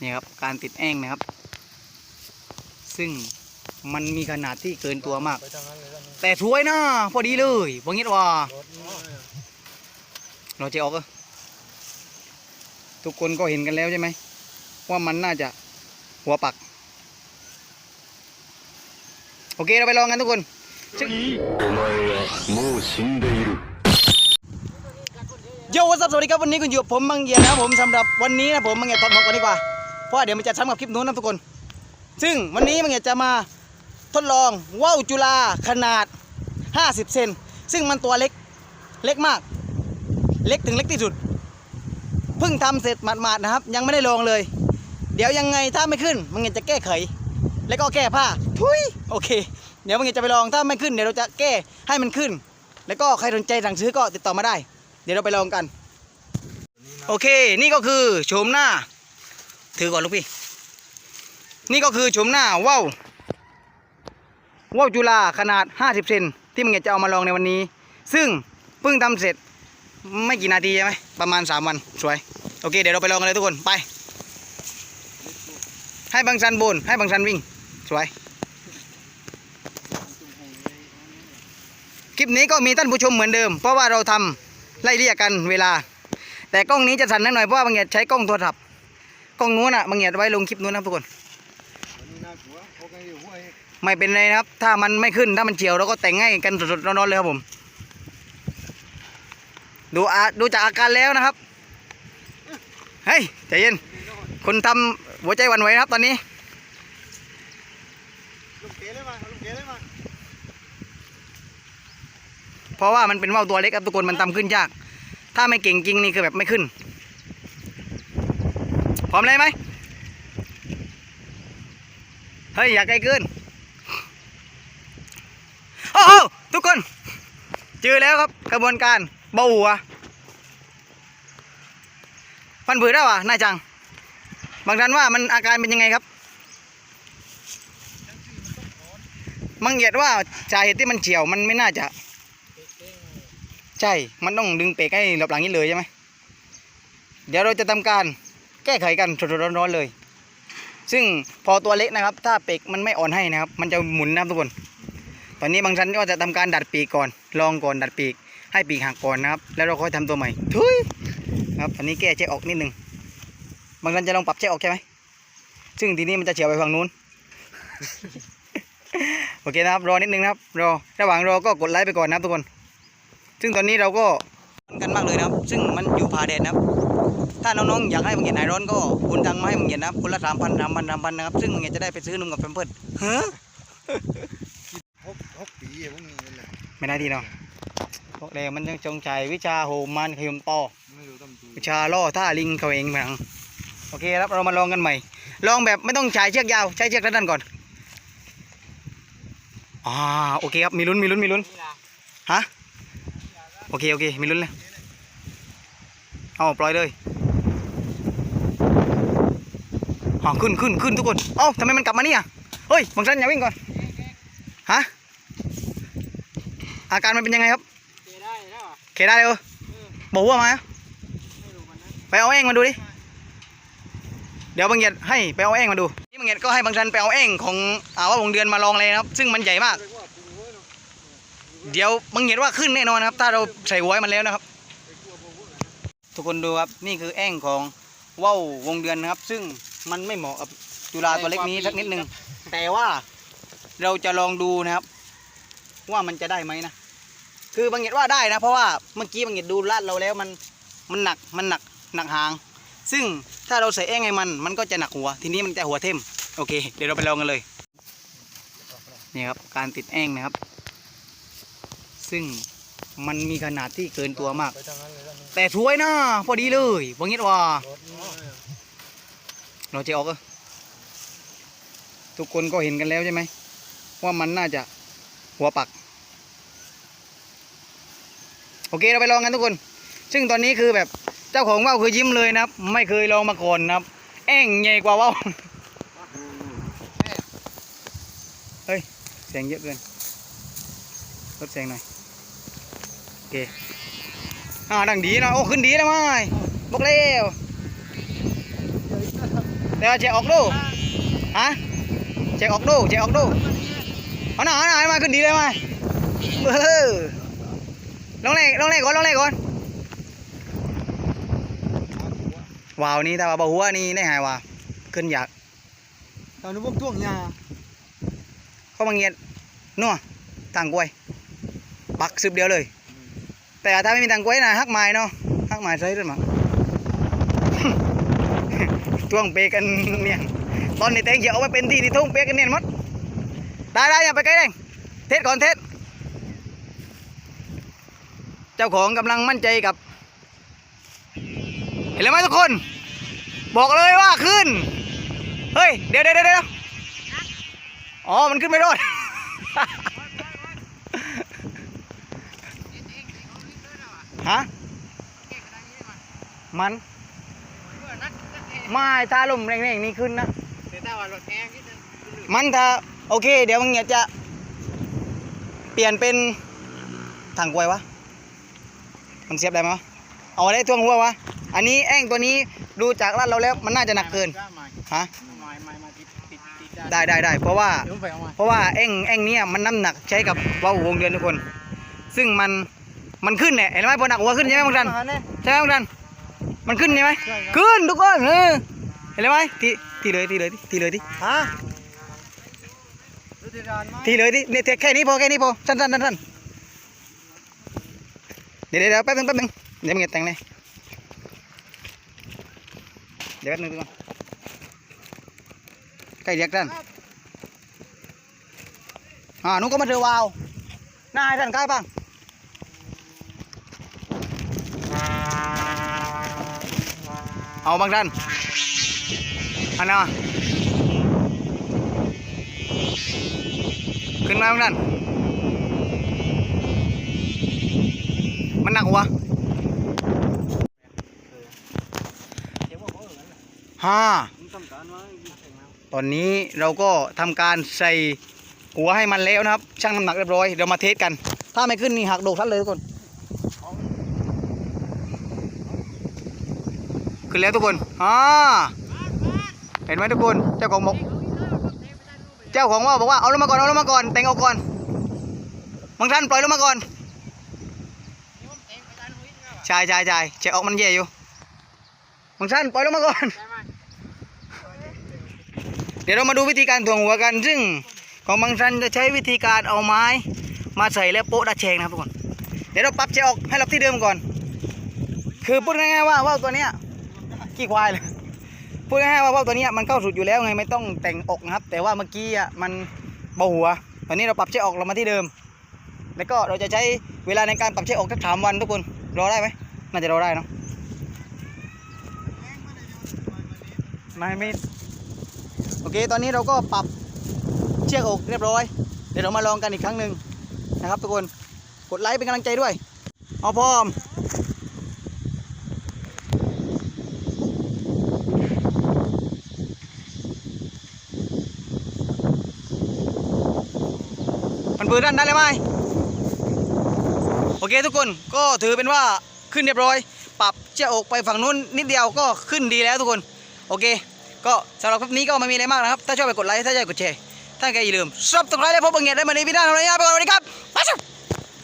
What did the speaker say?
นี่ครับการติดแอ่งนะครับ ซึ่งมันมีขนาดที่เกินตัวมาก แต่สวยนะพอดีเลยพองี้ว่าเราจะออกทุกคนก็เห็นกันแล้วใช่ไหมว่ามันน่าจะหัวปัก โอเคเราไปลองกันทุกคนชึโยวัสดีครับวันนี้คุณอยู่ผมมังเยียนะผมสำหรับวันนี้นะผมมังเยียตอนมกกันดีกว่า เพราะว่าเดี๋ยวมันจะซ้ำกับคลิปนู้นนะทุกคน ซึ่งวันนี้มังเงียจะมาทดลองว่าวจุฬาขนาด 50 เซนซึ่งมันตัวเล็กเล็กมาก เล็กถึงเล็กที่สุดเพิ่งทำเสร็จหมาดๆนะครับ ยังไม่ได้ลองเลย เดี๋ยวยังไงถ้าไม่ขึ้นมังเงียจะแก้ไข แล้วก็แก้ผ้าทุยโอเค เดี๋ยวมังเงียจะไปลองถ้าไม่ขึ้นเดี๋ยวเราจะแก้ให้มันขึ้น แล้วก็ใครสนใจสั่งซื้อก็ติดต่อมาได้ เดี๋ยวเราไปลองกัน โอเค นี่ก็คือโฉมหน้า ถือก่อนลูกพี่ นี่ก็คือโฉมหน้าว่าวว่าวจุฬาขนาด 50 เซนที่มึงอยากจะเอามาลองในวันนี้ ซึ่งเพิ่งทำเสร็จไม่กี่นาทีใช่ไหมประมาณ 3 วัน สวย โอเค เดี๋ยวเราไปลองกันเลยทุกคนไป ให้บางซันบนให้บางซันวิ่ง สวย คลิปนี้ก็มีท่านผู้ชมเหมือนเดิม เพราะว่าเราทำไล่เรียกกันเวลา แต่กล้องนี้จะสั่นนิดหน่อยเพราะว่าบางเหยียดใช้กล้องโทรศัพท์ กล้องนู้นอะบางเหยียดไว้ลงคลิปนู้นนะครับทุกคนอันนี้น่ากลัวโอเคอยู่ห้วยไม่เป็นไรนะครับ ถ้ามันไม่ขึ้นถ้ามันเฉียวเราก็แต่งให้กันสดๆร้อนๆเลยครับผม ดูอาดูจากอาการแล้วนะครับ เฮ้ยใจเย็นคนทำหัวใจหวั่นไหวนะครับตอนนี้ลูกเก๋เลยมาเอาลูกเก๋เลยมาเพราะว่ามันเป็นว่าวตัวเล็กครับทุกคนมันทำขึ้นยาก ถ้าไม่เก่งจริงนี่คือแบบไม่ขึ้น พร้อมเลยไหมเฮ้ย อย่าไกลเกิน โอ้โหทุกคน เจอแล้วครับกระบวนการเบาหัวพันผืดได้วะนายจัง บางท่านว่ามันอาการเป็นยังไงครับมังเหยียดว่าสาเหตุที่มันเฉียวมันไม่น่าจะ ใช่ มันต้องดึงเปกให้หลบหลังนี้เลยใช่ไหม เดี๋ยวเราจะทำการ แก้ไขกันสดๆร้อนๆเลย ซึ่งพอตัวเล็กนะครับ ถ้าเปกมันไม่อ่อนให้นะครับ มันจะหมุนนะครับทุกคน ตอนนี้บางชั้นก็จะทำการดัดปีกก่อน ลองก่อนดัดปีก ให้ปีกหักก่อนนะครับ แล้วเราค่อยทำตัวใหม่ทุยครับตอนนี้แก้เช็คออกนิดนึงบางชั้นจะลองปรับเช็คออกใช่ไหมซึ่งทีนี้มันจะเฉียวไปฝั่งนู้นโอเคนะครับรอนิดนึงนะครับรอระหว่างรอก็กดไลค์ไปก่อนนะครับทุกคน ซึ่งตอนนี้เราก็ร้อนกันมากเลยนะครับ ซึ่งมันอยู่ผาแดดนะครับ ถ้าน้องๆอยากให้บางเหยียดหายร้อนก็โอนตังมาให้บางเหยียดนะครับคนละสามพันสามพันสามพันนะครับซึ่งบางเหยียดจะได้ไปซื้อนมกับแพมเพิร์ดเฮ้อหกหกปีอะพวกนี้เละไม่ได้ทีเนาะพวกเด็กมันจงใจวิชาโหมันขยมต่อวิชาล่อท่าลิงเขาเองมังโอเคครับเรามาลองกันใหม่ ลองแบบไม่ต้องใช้เชือกยาวใช้เชือกสั้นก่อนอ่าโอเคครับมีลุ้นมีลุ้นมีลุ้นฮะโอเคโอเคมีลุ้นเลยเอาปล่อยเลย อ๋อขึ้นขึ้นขึ้นทุกคนเอ้าทำไมมันกลับมาเนี่ยเฮ้ยบางท่านอย่าวิ่งก่อนฮะอาการมันเป็นยังไงครับเก๋ได้แล้วเคได้เลยเออบอกว่ามาไม่รู้มันนะไปเอาแอ่งมาดูดิเดี๋ยวบางเหยียดให้ไปเอาแอ่งมาดูนี่บางเหยียดก็ให้บางชันไปเอาแอ่งของอาว่าวงเดือนมาลองเลยนะครับ ซึ่งมันใหญ่มาก เดี๋ยวบางเหยียดว่าขึ้นแน่นอนครับ ถ้าเราใส่หัวให้มันแล้วนะครับ ทุกคนดูครับนี่คือแอ่งของว่าววงเดือนนะครับ ซึ่ง มันไม่เหมาะกับจุฬาตัวเล็กนี้สักนิดนึง แต่ว่าเราจะลองดูนะครับ ว่ามันจะได้ไหมนะคือบางเหยียดว่าได้นะ เพราะว่าเมื่อกี้บางเหยียดดูลาดเราแล้วมันมันหนักมันหนักหนักหาง ซึ่งถ้าเราใส่แอ่งให้มัน มันก็จะหนักหัว ทีนี้มันจะหัวเทมโอเค เดี๋ยวเราไปลองกันเลยนี่ครับการติดแอ่งนะครับ ซึ่งมันมีขนาดที่เกินตัวมากไปทางนั้นเลยด้านนี้แต่สวยนะพอดีเลยบางเหยียดว่ารถนี่ เราจะออกเหรอทุกคนก็เห็นกันแล้วใช่ไหมว่ามันน่าจะหัวปัก โอเคเราไปลองกันทุกคน ซึ่งตอนนี้คือแบบเจ้าของว่าวคือยิ้มเลยนะครับ ไม่เคยลองมาก่อนนะครับ แอ่งใหญ่กว่าว่าวเฮ้ยแสงเยอะเกินลดแสงหน่อยโอเคอ่าดังดีนะโอ้ขึ้นดีนะไม่บอกแล้ว แต่ว่าแจกออกดูฮะแจกออกดูแจกออกดูเอาหน่าเอาหน่าให้มาขึ้นดีเลยมาเออลงเลยลงเลยก่อนลงเลยก่อนว้าวนี่ถ้าว่าบ่หัวนี่ได้หายว่าขึ้นอยากตอนนี้ผมท่วงยาเข้ามาเงียดนัวต่างกล้วยปักซึบเดียวเลย แต่ถ้าไม่มีต่างกล้วยนะฮักไม้เนาะฮักไม้ใช้ด้วยมั้ง ท่วงเปกันเนี่ยตอนนี้แตงเขียวเอาไว้เป็นที่ที่ทุ่งเปกันเนี่ยหมดได้ได้อย่าไปใกล้เด้งเทสก่อนเทสเจ้าของกำลังมั่นใจกับ เห็นแล้วไหมทุกคน บอกเลยว่าขึ้น เฮ้ย เดี๋ยวเดี๋ยวเดี๋ยวเดี๋ยวอ๋อ มันขึ้นไม่รอดฮะมัน ไม่ถ้าลมแรงๆนี่ขึ้นนะมันถ้าโอเค เดี๋ยวมึงเนี่ยจะเปลี่ยนเป็นถังกลวยวะ มันเสียบได้ไหมวะเอาได้ท่วงหัววะ อันนี้แอ่งตัวนี้ดูจากลาดเราแล้วมันน่าจะหนักเกินฮะได้ได้ได้เพราะว่า เดี๋ยวผมไปเอามาเพราะว่าแอ่งแอ่งเนี้มันน้ำหนักใช้กับว่าววงเดือนทุกคน ซึ่งมันมันขึ้นเนี่ยเห็นไหมพอหนักหัวขึ้นใช่ไหมบางท่านใช่ไหมบางท่าน มันขึ้นใช่ไหมขึ้นทุกคนเออเห็นไหมทีทีเลยทีเลยทีเลยทีฮะดูที่ร้านไหมทีเลยทีเนี่ยแค่นี้พอแค่นี้พอสั้นสั้นสั้นสั้นเดี๋ยวเดี๋ยวเดี๋ยวแป๊บนึงแป๊บนึงเดี๋ยวมึงจะแต่งเลยเดี๋ยวแป๊บนึงทุกคนใกล้เรียกท่านอ่านุก็มาเถอะวาวหน้าให้ท่านใกล้ปัง เอาบางท่านอันน่ะขึ้นมาบางท่านมันหนักหัวฮ่าตอนนี้เราก็ทำการใส่หัวให้มันแล้วนะครับ ช่างน้ำหนักเรียบร้อยเดี๋ยวมาเทสกัน ถ้าไม่ขึ้นนี่หักโดกทันเลยทุกคน ขึ้นแล้วทุกคนอ่าเห็นไหมทุกคนเจ้าของบอกเจ้าของว่าบอกว่าเอาลงมาก่อนเอาลงมาก่อนแต่งเอาก่อนบางท่านปล่อยลงมาก่อนใช่ใช่ใช่เช็ออกมันเย่อยู่บางท่านปล่อยลงมาก่อน เดี๋ยวเรามาดูวิธีการถ่วงหัวกันซึ่งของบางท่านจะใช้วิธีการเอาไม้ มาใส่แล้วโป๊ะดัดแชงนะครับทุกคนเดี๋ยวเราปรับเช็ออกให้เราที่เดิมก่อน คือพูดง่ายๆว่าว่าวตัวเนี้ย ขี้ควายเลยพูดง่ายๆว่าว่าวตัวนี้มันเข้าสุดอยู่แล้วไงไม่ต้องแต่งอกนะครับ แต่ว่าเมื่อกี้อะมันเบาหัว ตอนนี้เราปรับเช็คออกเรามาที่เดิม แล้วก็เราจะใช้เวลาในการปรับเช็คออกสักสามวันทุกคนรอได้ไหมน่าจะรอได้เนาะไม่ไม่โอเค ตอนนี้เราก็ปรับเชือกอกเรียบร้อย เดี๋ยวเรามาลองกันอีกครั้งหนึ่งนะครับทุกคน กดไลค์เป็นกำลังใจด้วย เอาพร้อม ปืนด้านได้เลยไหมโอเคทุกคนก็ถือเป็นว่าขึ้นเรียบร้อย ปรับเชือกอกไปฝั่งนู้นนิดเดียวก็ขึ้นดีแล้วทุกคน โอเค ก็สำหรับคลิปนี้ก็ไม่มีอะไรมากนะครับ ถ้าชอบไปกดไลค์ถ้าชอบกดแชร์ถ้าใครอย่าลืมซับสไครต์และพบกันใหม่ได้มาในวิดีโออะไรนะไปก่อนสวัสดีครับไป